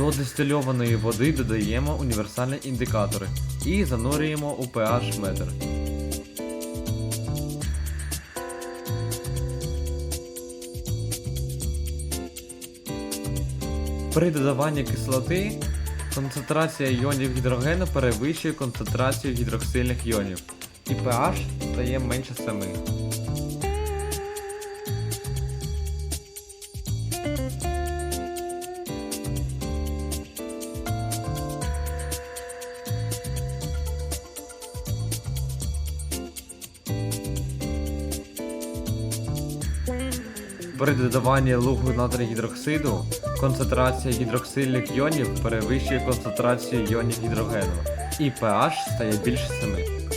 До дистильованої води додаємо універсальні індикатори і занурюємо у pH метр. При додаванні кислоти концентрація іонів гідрогену перевищує концентрацію гідроксильних іонів, і pH стає менше 7. При додаванні лугу натрію гідроксиду концентрація гідроксильних іонів перевищує концентрацію іонів гідрогену, і pH стає більше 7.